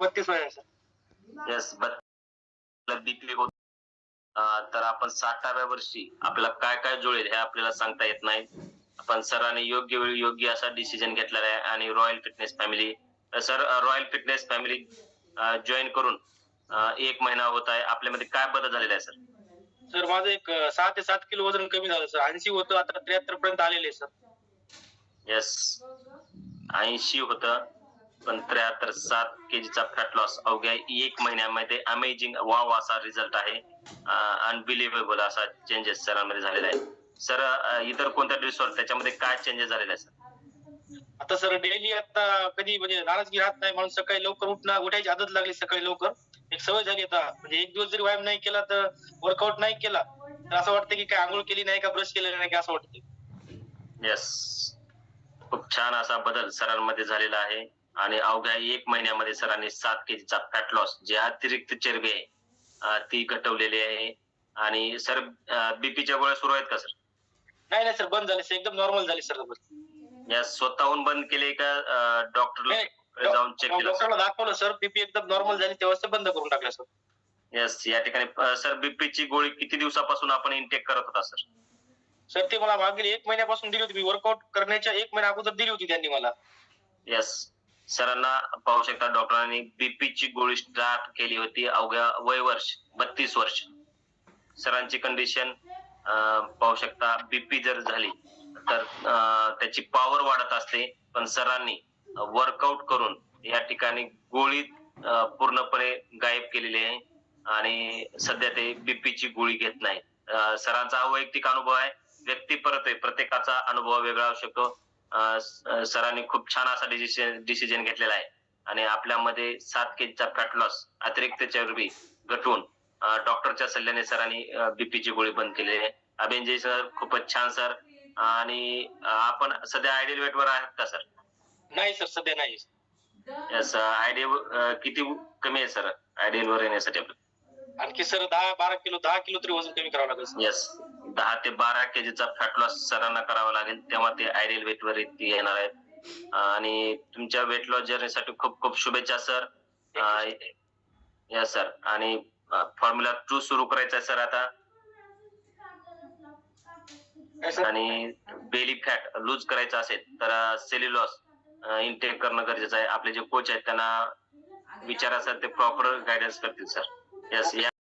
बत्तीस sir. Yes BP होत. तर आपण साठाव्या वर्षी आपल्याला काय काय जुळेल हे आपल्याला सांगता येत नाही. पण सरांनी योग्य वेळी योग्य असा डिसिजन घेतलेला आहे आणि royal fitness family sir royal fitness family join करून एक महिना होत आहे. आपल्यामध्ये काय बदल झालेला आहे सर? सर माझं एक सहा ते सात किलो वजन कमी झालं सर. ऐंशी होतं आता त्र्याहत्तर पर्यंत आलेले सर. येस ऐंशी होत. त्र्याहत्तर सात केजीचा फॅट लॉस अवघ्या एक महिन्यामध्ये अमेझिंग वाव असा रिझल्ट आहे. अनबिलिव्हेबल असा चेंजेस सरांमध्ये झालेला आहे. सर इतर कोणत्या ड्रेसवर त्याच्यामध्ये काय चेंजेस झालेले आहे सर? आता सर डेली आता कधी म्हणजे नाराजगी राहत नाही म्हणून सकाळी लवकर उठणं उठायची आदत लागली सकाळी लवकर. एक सवय झाली आता. म्हणजे एक दिवस जरी व्यायाम नाही केला तर वर्कआउट नाही केला तर असं वाटतं की काय आंघोळ केली नाही का ब्रश केलेलं नाही का असं वाटतं. येस खूप छान असा बदल सरांमध्ये झालेला आहे. आणि अवघ्या एक महिन्यामध्ये सरांनी सात केजीचा फॅट लॉस जे अतिरिक्त चरबी आहे ती घटवलेली आहे. आणि सर बीपीच्या गोळ्या सुरू आहेत का सर? नाही नाही सर बंद झाले सर एकदम नॉर्मल झाले सर या स्वतःहून बंद केले का डॉक्टर जाऊन चेक केलं डॉक्टरला दाखवलं सर बीपी एकदम नॉर्मल झाली तेव्हा बंद करून टाकलं सर. येस या ठिकाणी सर बीपीची गोळी किती दिवसापासून आपण इंटेक करत होता सर? सर ते मला मागील एक महिन्यापासून दिली होती मी वर्कआउट करण्याच्या एक महिन्या अगोदर दिली होती त्यांनी मला. येस सरांना पाहू शकता डॉक्टरांनी बीपीची गोळी स्टार्ट केली होती अवघ्या वय वर्ष बत्तीस वर्ष. सरांची कंडिशन पाहू शकता बीपी जर झाली तर त्याची पॉवर वाढत असते. पण सरांनी वर्कआउट करून या ठिकाणी गोळी पूर्णपणे गायब केलेली आहे. आणि सध्या ते बीपीची गोळी घेत नाही सरांचा हा वैयक्तिक अनुभव आहे. व्यक्ती परत आहे. प्रत्येकाचा अनुभव वेगळा असू शकतो. सरांनी खूप छान असा डिसिजन डिसिजन घेतलेला आहे. आणि आपल्यामध्ये सात केजीचा फॅट लॉस अतिरिक्त चरबी घटवून डॉक्टरच्या सल्ल्याने सरांनी बीपीची गोळी बंद केलेली आहे. अभिनजी सर खूपच छान सर. आणि आपण सध्या आयडियल वेट वर आहात का सर? नाही सर सध्या नाही. यस आयडियल किती कमी आहे सर? आयडियल वर येण्यासाठी आपलं. आणखी सर दहा बारा किलो दहा किलो तरी वजन कमी करावं लागेल सर. येस दहा ते बारा केजीचा फॅट लॉस सरांना करावा लागेल. तेव्हा ते आयडियल वेट वर येणार आहेत. आणि तुमच्या वेट लॉस जर्नीसाठी खूप खूप शुभेच्छा सर. यस सर आणि फॉर्म्युला टू सुरू करायचा आहे सर आता. आणि बेली फॅट लूज करायचं असेल तर सेल्युलॉस इनटेक करणं गरजेचं आहे. आपले जे कोच आहेत त्यांना विचारा सर ते प्रॉपर गायडन्स करतील सर यस या